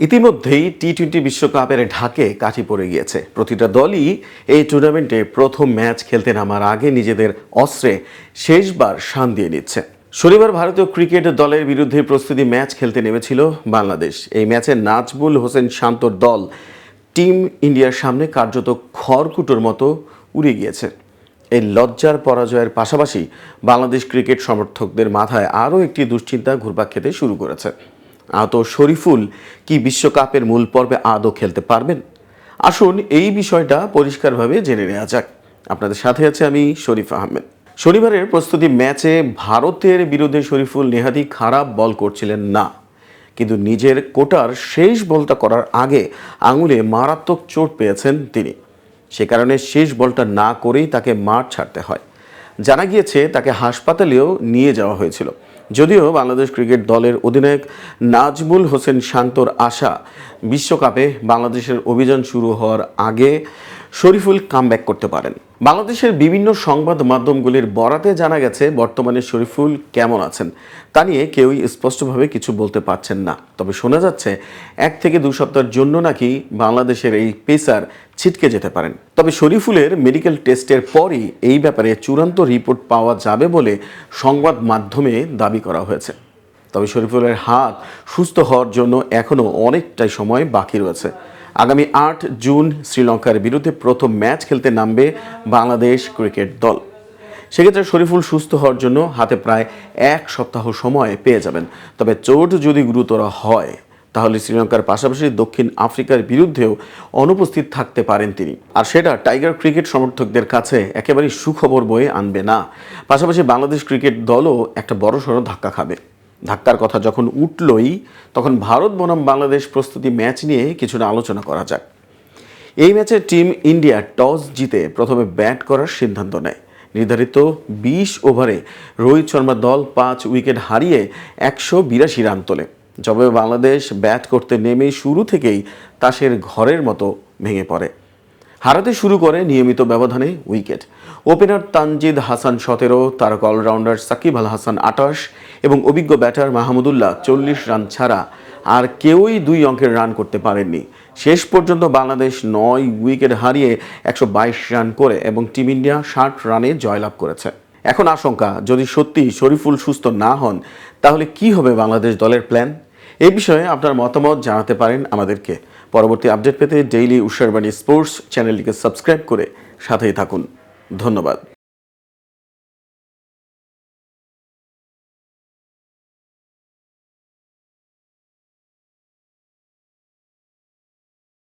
ইতিমধ্যেই T twenty বিশ্বকাপের ঢাকে কাঠি পড়ে গিয়েছে। প্রতিটা দলই এই টুর্নামেন্টে প্রথম ম্যাচ খেলতে নামার আগে নিজেদের অস্ত্রে শেষবার শান দিয়ে নিচ্ছে। শনিবার ভারতীয় ক্রিকেট দলের বিরুদ্ধে প্রস্তুতি ম্যাচ খেলতে নেমেছিল বাংলাদেশ। এই ম্যাচে নাজমুল হোসেন শান্তর দল টিম ইন্ডিয়ার সামনে কার্যত খড়কুটোর মতো উড়ে গিয়েছে। এই লজ্জার পরাজয়ের পাশাপাশি বাংলাদেশ ক্রিকেট সমর্থকদের মাথায় আরও একটি দুশ্চিন্তা ঘুরপাক খেতে শুরু করেছে। আহত শরীফুল কি বিশ্বকাপের মূল পর্বে আদৌ খেলতে পারবেন? আসুন এই বিষয়টা পরিষ্কারভাবে জেনে নেওয়া যাক। আপনাদের সাথে আছে আমি শরীফ আহমেদ। শনিবারের প্রস্তুতি ম্যাচে ভারতের বিরুদ্ধে শরীফুল নেহাতি খারাপ বল করছিলেন না। কিন্তু নিজের কোটার শেষ বলটা করার আগে আঙুলে মারাত্মক চোট পেয়েছেন তিনি। সে কারণে শেষ বলটা না করেই তাকে মাঠ ছাড়তে হয়। জানা গিয়েছে, তাকে হাসপাতালেও নিয়ে যাওয়া হয়েছিল। যদিও বাংলাদেশ ক্রিকেট দলের অধিনায়ক নাজমুল হোসেন শান্তর আশা বিশ্বকাপে বাংলাদেশের অভিযান শুরু হওয়ার আগে শরীফুল কামব্যাক করতে পারেন। বাংলাদেশের বিভিন্ন সংবাদ মাধ্যমগুলির বরাতে জানা গেছে বর্তমানে শরীফুল কেমন আছেন। তা নিয়ে কেউই স্পষ্টভাবে কিছু বলতে পারছেন না। তবে শোনা যাচ্ছে, এক থেকে দু সপ্তাহের জন্য নাকি বাংলাদেশের এই পেসার ছিটকে যেতে পারেন। তবে শরীফুলের মেডিকেল টেস্টের পরই এই ব্যাপারে চূড়ান্ত রিপোর্ট পাওয়া যাবে বলে সংবাদ মাধ্যমে দাবি করা হয়েছে। তবে শরীফুলের হাত সুস্থ হওয়ার জন্য এখনও অনেকটাই সময় বাকি রয়েছে। আগামী আট জুন শ্রীলঙ্কার বিরুদ্ধে প্রথম ম্যাচ খেলতে নামবে বাংলাদেশ ক্রিকেট দল। সেক্ষেত্রে শরীফুল সুস্থ হওয়ার জন্য হাতে প্রায় এক সপ্তাহ সময় পেয়ে যাবেন। তবে চোট যদি গুরুতর হয়, তাহলে শ্রীলঙ্কার পাশাপাশি দক্ষিণ আফ্রিকার বিরুদ্ধেও অনুপস্থিত থাকতে পারেন তিনি। আর সেটা টাইগার ক্রিকেট সমর্থকদের কাছে একেবারেই সুখবর বয়ে আনবে না। পাশাপাশি বাংলাদেশ ক্রিকেট দলও একটা বড়সড় ধাক্কা খাবে। ধাক্কার কথা যখন উঠলই, তখন ভারত বনাম বাংলাদেশ প্রস্তুতি ম্যাচ নিয়ে কিছুটা আলোচনা করা যাক। এই ম্যাচে টিম ইন্ডিয়া টস জিতে প্রথমে ব্যাট করার সিদ্ধান্ত নেয়। নির্ধারিত বিশ ওভারে রোহিত শর্মার দল পাঁচ উইকেট হারিয়ে একশো বিরাশি রান তোলে। জবাবে বাংলাদেশ ব্যাট করতে নেমে শুরু থেকেই তাসের ঘরের মতো ভেঙে পড়ে। হারাতে শুরু করে নিয়মিত ব্যবধানে উইকেট। ওপেনার তানজিদ হাসান সতেরো, তারকা অলরাউন্ডার সাকিব আল হাসান আটাশ এবং অভিজ্ঞ ব্যাটার মাহমুদুল্লাহ চল্লিশ রান ছাড়া আর কেউই দুই অঙ্কের রান করতে পারেননি। শেষ পর্যন্ত বাংলাদেশ নয় উইকেট হারিয়ে একশো বাইশ রান করে এবং টিম ইন্ডিয়া ষাট রানে জয়লাভ করেছে। এখন আশঙ্কা, যদি সত্যি শরীফুল সুস্থ না হন, তাহলে কি হবে বাংলাদেশ দলের প্ল্যান? এই বিষয়ে আপনার মতামত জানাতে পারেন আমাদেরকে। পরবর্তী আপডেট পেতে ডেইলি উষারবাণী স্পোর্টস চ্যানেলটিকে সাবস্ক্রাইব করে সাথেই থাকুন। ধন্যবাদ।